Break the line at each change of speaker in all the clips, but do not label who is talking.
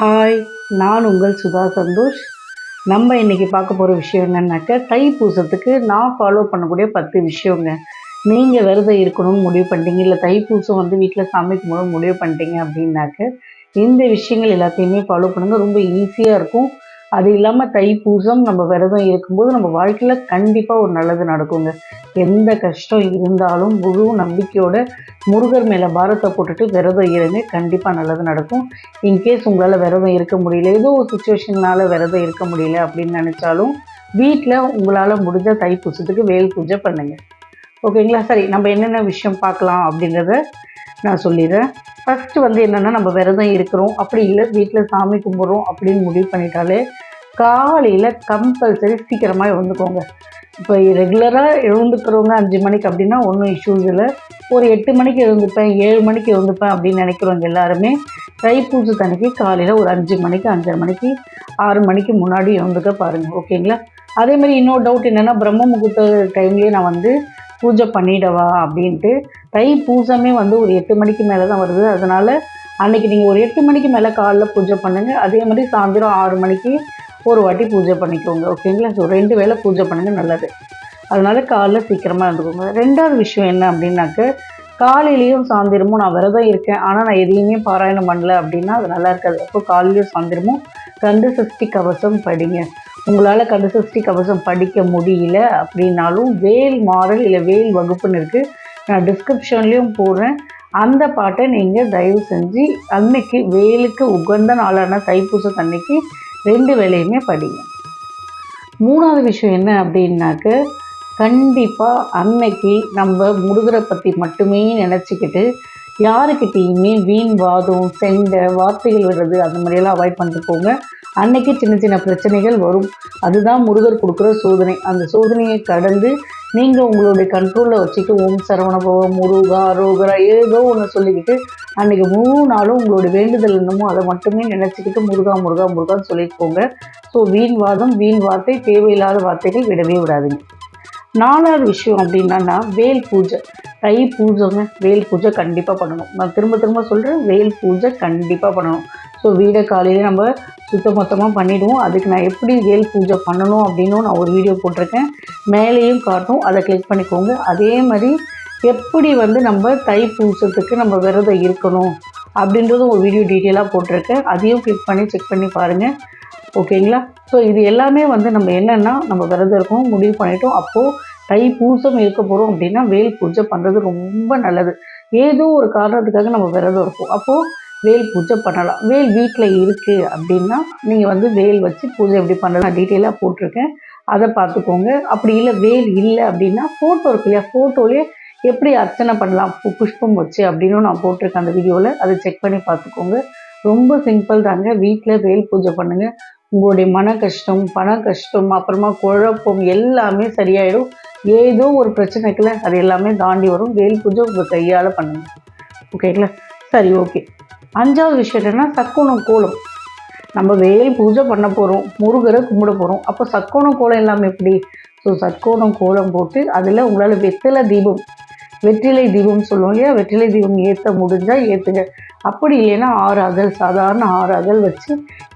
Hi நான் உங்கள் சுதா சந்தோஷ். நம்ம இன்னைக்கு பார்க்க போகிற விஷயம் என்னன்னாக்க தைப்பூசத்துக்கு நான் ஃபாலோ பண்ணக்கூடிய பத்து விஷயங்க. நீங்கள் விரதம் இருக்கணும்னு முடிவு பண்ணிட்டீங்க இல்லை தைப்பூசம் வந்து வீட்டில் சாமி கும்பிட முடிவு பண்ணிட்டீங்க அப்படின்னாக்க இந்த விஷயங்கள் எல்லாத்தையுமே ஃபாலோ பண்ணுங்கள் ரொம்ப ஈஸியாக இருக்கும். அது இல்லாமல் தைப்பூசம் நம்ம விரதம் இருக்கும்போது நம்ம வாழ்க்கையில் கண்டிப்பாக ஒரு நல்லது நடக்குங்க. எந்த கஷ்டம் இருந்தாலும் முழு நம்பிக்கையோட முருகர் மேலே பாரத்தை போட்டுட்டு விரதம் இருங்க. கண்டிப்பாக நல்லது நடக்கும். இன்கேஸ் உங்களால் விரதம் இருக்க முடியல ஏதோ ஒரு சுச்சுவேஷனால் விரதம் இருக்க முடியல அப்படின்னு நினச்சாலும் வீட்டில் உங்களால் முடிஞ்ச தைப்பூசத்துக்கு வேல் பூஜை பண்ணுங்கள் ஓகேங்களா சரி நம்ம என்னென்ன விஷயம் பார்க்கலாம் அப்படின்றத நான் சொல்லிடுறேன். ஃபஸ்ட்டு வந்து என்னென்னா நம்ம விரதம் இருக்கிறோம். அப்படி இல்லை வீட்டில் சாமி கும்பிட்றோம் அப்படின்னு முடிவு பண்ணிட்டாலே காலையில் கம்பல்சரி சீக்கிரமாக எழுந்துக்கோங்க. இப்போ ரெகுலராக எழுந்துக்கிறவங்க அஞ்சு மணிக்கு அப்படின்னா ஒன்றும் இஷ்யூஸ் இல்லை. ஒரு எட்டு மணிக்கு எழுந்துப்பேன் ஏழு மணிக்கு எழுந்துப்பேன் அப்படின்னு நினைக்கிறவங்க எல்லாருமே தைப்பூசத்தன்னைக்கு காலையில் ஒரு அஞ்சு மணிக்கு அஞ்சரை மணிக்கு ஆறு மணிக்கு முன்னாடி எழுந்துக்க பாருங்கள் ஓகேங்களா? அதே மாதிரி இன்னொரு டவுட் என்னென்னா பிரம்ம முகூர்த்த டைம்லேயே நான் வந்து பூஜை பண்ணிடவா அப்படின்ட்டு தை பூசமே வந்து ஒரு எட்டு மணிக்கு மேலே தான் வருது. அதனால் அன்னைக்கு நீங்கள் ஒரு எட்டு மணிக்கு மேலே காலைல பூஜை பண்ணுங்கள் அதே மாதிரி சாயந்தரம் ஆறு மணிக்கு ஒரு வாட்டி பூஜை பண்ணிக்கோங்க. ஓகேங்களா? ஸோ ரெண்டு வேளை பூஜை பண்ணுங்கள் நல்லது. அதனால் காலைல சீக்கிரமாக இருந்துக்கோங்க ரெண்டாவது விஷயம் என்ன அப்படின்னாக்க காலையிலையும் சாயந்தரமும் நான் விரதம் இருக்கேன். ஆனால் நான் எதையுமே பாராயணம் பண்ணல அப்படின்னா அது நல்லா இருக்காது. அப்போ காலையிலையும் சாயந்தரமும் கந்த சஷ்டி கவசம் படிங்க. உங்களால் கந்தசஷ்டி கவசம் படிக்க முடியல அப்படின்னாலும் வேல் மாறல் இல்லை வேல் வகுப்புன்னு இருக்குது நான் டிஸ்கிரிப்ஷன்லேயும் போடுறேன். அந்த பாட்டை நீங்கள் தயவு செஞ்சு அன்னைக்கு வேலுக்கு உகந்த நாளான தைப்பூசத்து அன்னைக்கு ரெண்டு வேலையுமே படிங்க. மூணாவது விஷயம் என்ன அப்படின்னாக்க கண்டிப்பாக அன்னைக்கு நம்ம முருகரை பற்றி மட்டுமே நினச்சிக்கிட்டு யாருக்கிட்டேயுமே வீண் வாதம் செண்டை வார்த்தைகள் விடுறது அந்த மாதிரியெல்லாம் அவாய்ட் பண்ணிட்டு போங்க அன்னைக்கு சின்ன சின்ன பிரச்சனைகள் வரும். அதுதான் முருகர் கொடுக்குற சோதனை. அந்த சோதனையை கடந்து நீங்கள் உங்களுடைய கண்ட்ரோலில் வச்சுட்டு ஓம் சரவணபவம் முருகா ரோகரா ஏதோ ஒன்று சொல்லிக்கிட்டு அன்றைக்கி மூணு நாளும் உங்களுடைய வேண்டுதல் என்னமோ அதை மட்டுமே நினச்சிக்கிட்டு முருகா முருகா முருகான்னு சொல்லிக்கோங்க. ஸோ வீண் வாதம் வீண் வார்த்தை தேவையில்லாத வார்த்தைகள் விடவே விடாதுங்க. நாலாவது விஷயம் அப்படின்னா வேல் பூஜை. தை பூஜைங்க வேல் பூஜை கண்டிப்பாக பண்ணணும். நான் திரும்ப திரும்ப சொல்கிறேன் வேல் பூஜை கண்டிப்பாக பண்ணணும். ஸோ வீடை காலையிலே நம்ம சுத்த மொத்தமாக பண்ணிவிடுவோம் அதுக்கு நான் எப்படி வேல் பூஜை பண்ணணும் அப்படின்னும் நான் ஒரு வீடியோ போட்டிருக்கேன். மேலேயும் காட்டும். அதை கிளிக் பண்ணிக்கோங்க. அதே மாதிரி எப்படி வந்து நம்ம தை பூசத்துக்கு நம்ம விரதம் இருக்கணும் அப்படின்றதும் ஒரு வீடியோ டீட்டெயிலாக போட்டிருக்கேன். அதையும் கிளிக் பண்ணி செக் பண்ணி பாருங்கள் ஓகேங்களா ஸோ இது எல்லாமே வந்து நம்ம என்னென்னா நம்ம விரதம் இருக்கணும் முடிவு பண்ணிட்டோம். அப்போது தை பூசம் இருக்க போகிறோம் அப்படின்னா வேல் பூஜை பண்ணுறது ரொம்ப நல்லது. ஏதோ ஒரு காரணத்துக்காக நம்ம விரதம் இருப்போம். அப்போது வேல் பூஜை பண்ணலாம். வேல் வீட்டில் இருக்குது அப்படின்னா நீங்கள் வந்து வேல் வச்சு பூஜை எப்படி பண்ணலாம் டீட்டெயிலாக போட்டிருக்கேன். அதை பார்த்துக்கோங்க. அப்படி இல்லை வேல் இல்லை அப்படின்னா ஃபோட்டோ இருக்கு இல்லையா? ஃபோட்டோலேயே எப்படி அர்ச்சனை பண்ணலாம்? பு- புஷ்பம் வச்சு அப்படின்னு நான் போட்டிருக்கேன் அந்த வீடியோவில் அதை செக் பண்ணி பார்த்துக்கோங்க. ரொம்ப சிம்பிள் தாங்க. வீட்டில் வேல் பூஜை பண்ணுங்கள் உங்களுடைய மன கஷ்டம் பண கஷ்டம் அப்புறமா குழப்பம் எல்லாமே சரியாயிடும். ஏதோ ஒரு பிரச்சனைக்குள்ள அது எல்லாமே தாண்டி வரும். வேல் பூஜை உங்கள் கையால் பண்ணுங்க. ஓகேங்களா? சரி ஓகே. அஞ்சாவது விஷயம் என்னென்னா சக்குனம் கோலம். நம்ம வேல் பூஜை பண்ண போகிறோம் முருகரை கும்பிட போகிறோம் அப்போ சக்கோணம் கோலம் எல்லாமே எப்படி? ஸோ சக்கோணம் கோலம் போட்டு அதில் உங்களால் வெத்தலை தீபம் வெற்றிலை தீபம் சொல்லுவோம் இல்லையா? வெற்றிலை தீபம் ஏற்ற முடிஞ்சால் ஏற்றுங்க அப்படி இல்லைன்னா ஆறு அகல் சாதாரண ஆறு அகல் வச்சு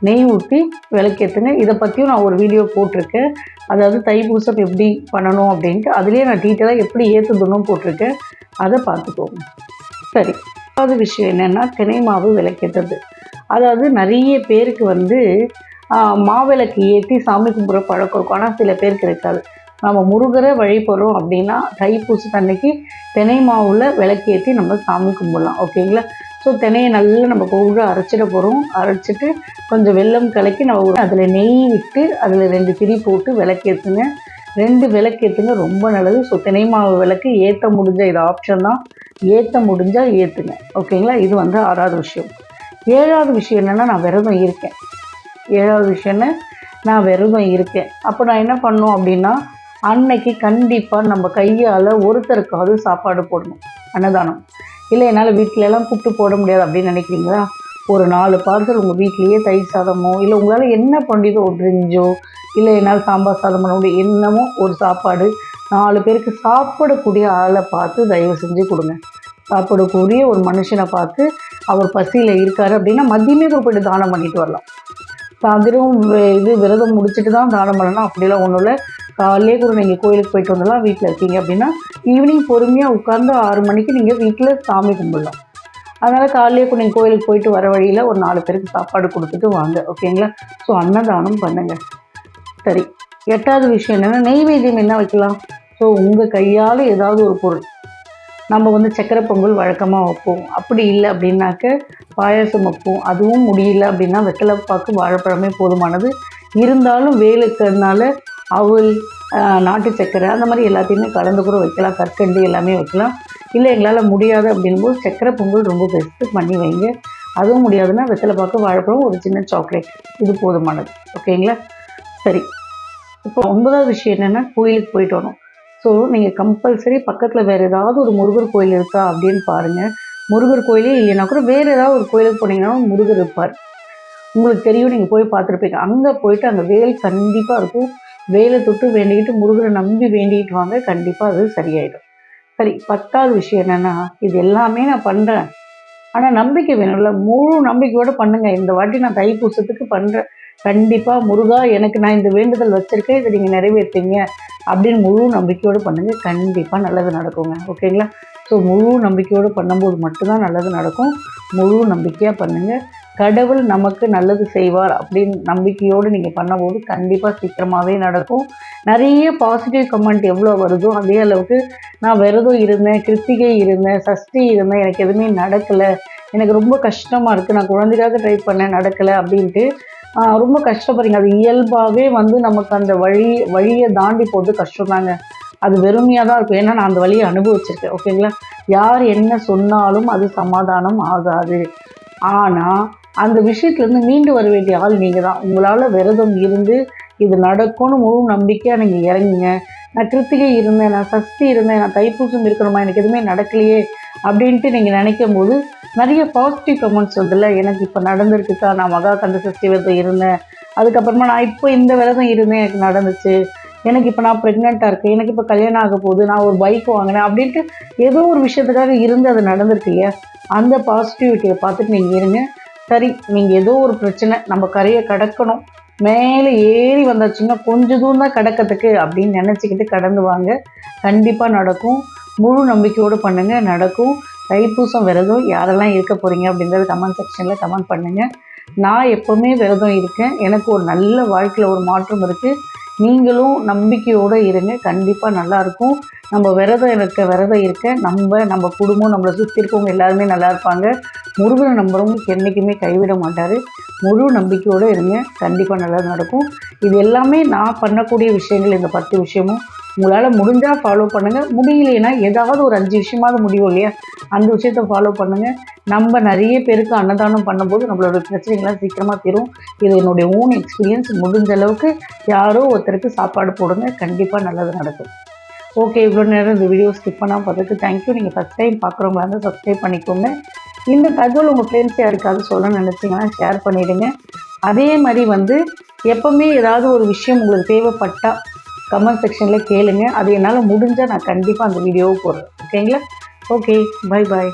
நெய் ஊற்றி விளக்கேற்றுங்க இதை பற்றியும் நான் ஒரு வீடியோ போட்டிருக்கேன். அதாவது தைப்பூசம் எப்படி பண்ணணும் அப்படின்ட்டு அதுலேயே நான் டீட்டெயிலாக எப்படி ஏற்றுதணும் போட்டிருக்கேன். அதை பார்த்துக்கோங்க. சரி. ரெண்டாவது விஷயம் என்னென்னா தினை மாவு விளக்கேற்றது அதாவது நிறைய பேருக்கு வந்து மாவிளக்கு ஏற்றி சாமி கும்பிட்ற பழக்கம் இருக்கும். ஆனால் சில பேருக்கு இருக்காது. நம்ம முருகரை வழிபடுறோம் அப்படின்னா தைப்பூசத்து அன்னைக்கு தினை மாவில் விளக்கேற்றி நம்ம சாமி கும்பிடலாம் ஓகேங்களா? ஸோ தினையை நல்லா நம்ம கூட அரைச்சிட போகிறோம் அரைச்சிட்டு கொஞ்சம் வெல்லம் கலக்கி நம்ம அதில் நெய் விட்டு அதில் ரெண்டு திரி போட்டு விளக்கேற்றுங்க ரெண்டு விளக்கேற்றுங்க ரொம்ப நல்லது. ஸோ தினை மாவு விளக்கு ஏற்ற முடிஞ்ச இது ஆப்ஷன் தான். ஏற்ற முடிஞ்சால் ஏற்றுங்க ஓகேங்களா? இது வந்து ஆறாவது விஷயம். ஏழாவது விஷயம் என்னென்னா நான் விரதம் இருக்கேன். ஏழாவது விஷயம்னு நான் விரதம் இருக்கேன். அப்போ நான் என்ன பண்ணோம் அப்படின்னா அன்னைக்கு கண்டிப்பாக நம்ம கையால் ஒருத்தருக்காவது சாப்பாடு போடணும். அன்னதானம். இல்லை என்னால் வீட்டிலலாம் கூப்பிட்டு போட முடியாது அப்படின்னு நினைக்கிறீங்களா? ஒரு நாலு பார்சல் உங்கள் வீட்லேயே தயிர் சாதமோ இல்லை உங்களால் என்ன பண்ணிதோ ஒரு இல்லை என்னால் சாம்பார் சாதம் பண்ண முடியும் என்னமோ ஒரு சாப்பாடு நாலு பேருக்கு சாப்பிடக்கூடிய ஆளை பார்த்து தயவு செஞ்சு கொடுங்க. சாப்பிடக்கூடிய ஒரு மனுஷனை பார்த்து அவர் பசியில் இருக்கார் அப்படின்னா மதியமே குறிப்பிட்டு போயிட்டு தானம் பண்ணிட்டு வரலாம். சாயந்தரம் இது விரதம் முடிச்சுட்டு தான் தானம் பண்ணணும். அப்படிலாம் ஒன்றும் இல்லை. காலையிலே கூட நீங்கள் கோயிலுக்கு போயிட்டு வந்துடலாம் வீட்டில் இருக்கீங்க அப்படின்னா ஈவினிங் பொறுமையாக உட்காந்து ஆறு மணிக்கு நீங்கள் வீட்டில் சாமி கும்பிடலாம். அதனால் காலையிலே கூட நீங்கள் கோயிலுக்கு போயிட்டு வர வழியில் ஒரு நாலு பேருக்கு சாப்பாடு கொடுத்துட்டு வாங்க ஓகேங்களா? ஸோ அன்னதானம் பண்ணுங்க. சரி எட்டாவது விஷயம் என்னென்னா நெய்வேத்தியம் என்ன வைக்கலாம்? ஸோ உங்கள் கையால் ஏதாவது ஒரு பொருள். நம்ம வந்து சக்கரை பொங்கல் வழக்கமாக வைப்போம். அப்படி இல்லை அப்படின்னாக்க பாயாசம் வைப்போம். அதுவும் முடியல அப்படின்னா வெத்தலைப்பாக்கு வாழைப்பழமே போதுமானது. இருந்தாலும் வேலுக்கிறதுனால அவல் நாட்டு சர்க்கரை அந்த மாதிரி எல்லாத்தையுமே கலந்து கூட வைக்கலாம். கற்கண்டு எல்லாமே வைக்கலாம். இல்லை எங்களால் முடியாது அப்படின்போது சக்கரை பொங்கல் ரொம்ப பெஸ்ட்டு பண்ணி வைங்க. அதுவும் முடியாதுன்னா வெத்தலைப்பாக்கு வாழைப்பழம் ஒரு சின்ன சாக்லேட் இது போதுமானது. ஓகேங்களா சரி. இப்போ ஒன்பதாவது விஷயம் என்னென்னா கோயிலுக்கு போயிட்டு வரணும். ஸோ நீங்கள் கம்பல்சரி பக்கத்தில் வேறு ஏதாவது ஒரு முருகர் கோயில் இருக்கா அப்படின்னு பாருங்கள் முருகர் கோயிலே இல்லைன்னா கூட வேறு ஏதாவது ஒரு கோயிலுக்கு போனீங்கன்னா முருகர் இருப்பார். உங்களுக்கு தெரியும் நீங்கள் போய் பார்த்துருப்பீங்க. அங்கே போயிட்டு அங்கே வேல் கண்டிப்பாக இருக்கும். வேலை தொட்டு வேண்டிக்கிட்டு முருகனை நம்பி வேண்டிக்கிட்டு வாங்க கண்டிப்பாக அது சரியாயிடும். சரி பத்தாவது விஷயம் என்னென்னா இது எல்லாமே நான் பண்ணுறேன் ஆனால் நம்பிக்கை வேணும்ல முழு நம்பிக்கையோடு பண்ணுங்கள் இந்த வாட்டி நான் தைப்பூசத்துக்கு பண்ணுறேன் கண்டிப்பாக முருகா எனக்கு நான் இந்த வேண்டுதல் வச்சுருக்கேன். இதை நீங்கள் நிறைவேற்றுங்க. அப்படின்னு முழு நம்பிக்கையோடு பண்ணுங்கள் கண்டிப்பாக நல்லது நடக்குங்க. ஓகேங்களா? ஸோ முழு நம்பிக்கையோடு பண்ணும்போது மட்டும்தான் நல்லது நடக்கும். முழு நம்பிக்கையாக பண்ணுங்கள் கடவுள் நமக்கு நல்லது செய்வார் அப்படின்னு நம்பிக்கையோடு நீங்கள் பண்ணும்போது கண்டிப்பாக சீக்கிரமாகவே நடக்கும். நிறைய பாசிட்டிவ் கமெண்ட் எவ்வளோ வருதோ அதே அளவுக்கு நான் விரதம் இருந்தேன் கிருத்திகை இருந்தேன் சஷ்டி இருந்தேன் எனக்கு எதுவுமே நடக்கலை. எனக்கு ரொம்ப கஷ்டமாக இருக்குது நான் குழந்தைக்காக ட்ரை பண்ணேன் நடக்கலை அப்படின்ட்டு. ரொம்ப கஷ்டப்படுறீங்க. அது இயல்பாகவே வந்து நமக்கு அந்த வழி வழியை தாண்டி போகிறது கஷ்டம்தாங்க. அது வெறுமையாக தான் இருக்கும். ஏன்னா நான் அந்த வழியை அனுபவிச்சிருக்கேன். ஓகேங்களா யார் என்ன சொன்னாலும் அது சமாதானம் ஆகாது. ஆனால் அந்த விஷயத்துலேருந்து மீண்டு வர வேண்டிய ஆள் நீங்கள் தான் உங்களால் விரதம் இருந்து இது நடக்கும்னு முழு நம்பிக்கையாக நீங்கள் இறங்குங்க. நான் கிருத்திகை இருந்தேன் நான் சஷ்டி இருந்தேன் நான் தைப்பூசம் இருக்கணுமா எனக்கு எதுவுமே நடக்கலையே அப்படின்ட்டு நீங்கள் நினைக்கும் போது நிறைய பாசிட்டிவ் கமெண்ட்ஸ் வருதுல்ல. எனக்கு இப்போ நடந்திருக்குக்கா நான் மகா கந்த சஷ்டி விரதம் இருந்தேன். அதுக்கப்புறமா நான் இப்போ இந்த விரதம் இருந்தேன் எனக்கு நடந்துச்சு. எனக்கு இப்போ நான் ப்ரெக்னெண்ட்டாக இருக்கேன் எனக்கு இப்போ கல்யாணம் ஆக போகுது நான் ஒரு பைக் வாங்கினேன் அப்படின்ட்டு ஏதோ ஒரு விஷயத்துக்காக இருந்து அது நடந்திருக்கு இல்லையா? அந்த பாசிட்டிவிட்டியை பார்த்துட்டு நீங்கள் இருங்க. சரி நீங்கள் ஏதோ ஒரு பிரச்சனை நம்ம கரையை கடக்கணும். மேலே ஏறி வந்தாச்சுன்னா கொஞ்சம் தூரம் தான் கடக்கிறதுக்கு அப்படின்னு நினச்சிக்கிட்டு கடந்து வாங்க. கண்டிப்பாக நடக்கும். முழு நம்பிக்கையோடு பண்ணுங்கள் நடக்கும். தைப்பூசம் விரதம் யாரெல்லாம் இருக்க போகிறீங்க அப்படின்றத கமெண்ட் செக்ஷனில் கமெண்ட் பண்ணுங்கள் நான் எப்போவுமே விரதம் இருக்கேன். எனக்கு ஒரு நல்ல வாழ்க்கையில் ஒரு மாற்றம் இருக்குது நீங்களும் நம்பிக்கையோடு இருங்க. கண்டிப்பாக நல்லாயிருக்கும் நம்ம விரதம் இருக்க விரதம் இருக்க நம்ம நம்ம குடும்பம் நம்மளை சுற்றி இருக்கவங்க எல்லாருமே நல்லா இருப்பாங்க முருகனை நம்புறவங்களுக்கு என்றைக்குமே கைவிட மாட்டார். முழு நம்பிக்கையோடு இருங்க. கண்டிப்பாக நல்லா நடக்கும். இது எல்லாமே நான் பண்ணக்கூடிய விஷயங்கள் இந்த பத்து விஷயமும் உங்களால் முடிஞ்சால் ஃபாலோ பண்ணுங்கள் முடியலைன்னா ஏதாவது ஒரு அஞ்சு விஷயமாவது முடியும் இல்லையா? அந்த விஷயத்தை ஃபாலோ பண்ணுங்கள் நம்ம நிறைய பேருக்கு அன்னதானம் பண்ணும்போது நம்மளோட பிரச்சனைகள்லாம் சீக்கிரமாக தீரும். இது என்னுடைய ஓன் எக்ஸ்பீரியன்ஸ் முடிஞ்ச அளவுக்கு யாரோ ஒருத்தருக்கு சாப்பாடு போடுங்க. கண்டிப்பாக நல்லது நடக்கும். ஓகே இவ்வளோ நேரம் இந்த வீடியோ ஸ்கிப் பண்ணால் பார்த்துட்டு தேங்க்யூ நீங்கள் ஃபஸ்ட் டைம் பார்க்குறவங்களா இருந்தால் சப்ஸ்கிரைப் பண்ணிக்கோங்க. இந்த தகவல் உங்கள் ஃப்ரெண்ட்ஸ் யாருக்காவது சொல்ல நினச்சிங்கன்னா ஷேர் பண்ணிவிடுங்க அதே மாதிரி வந்து எப்போவுமே ஏதாவது ஒரு விஷயம் உங்களுக்கு தேவைப்பட்டால் கமெண்ட் செக்ஷனில் கேளுங்க. அது என்னால் முடிஞ்சால் நான் கண்டிப்பாக அந்த வீடியோவை போடுறேன். ஓகேங்களா ஓகே பை பாய்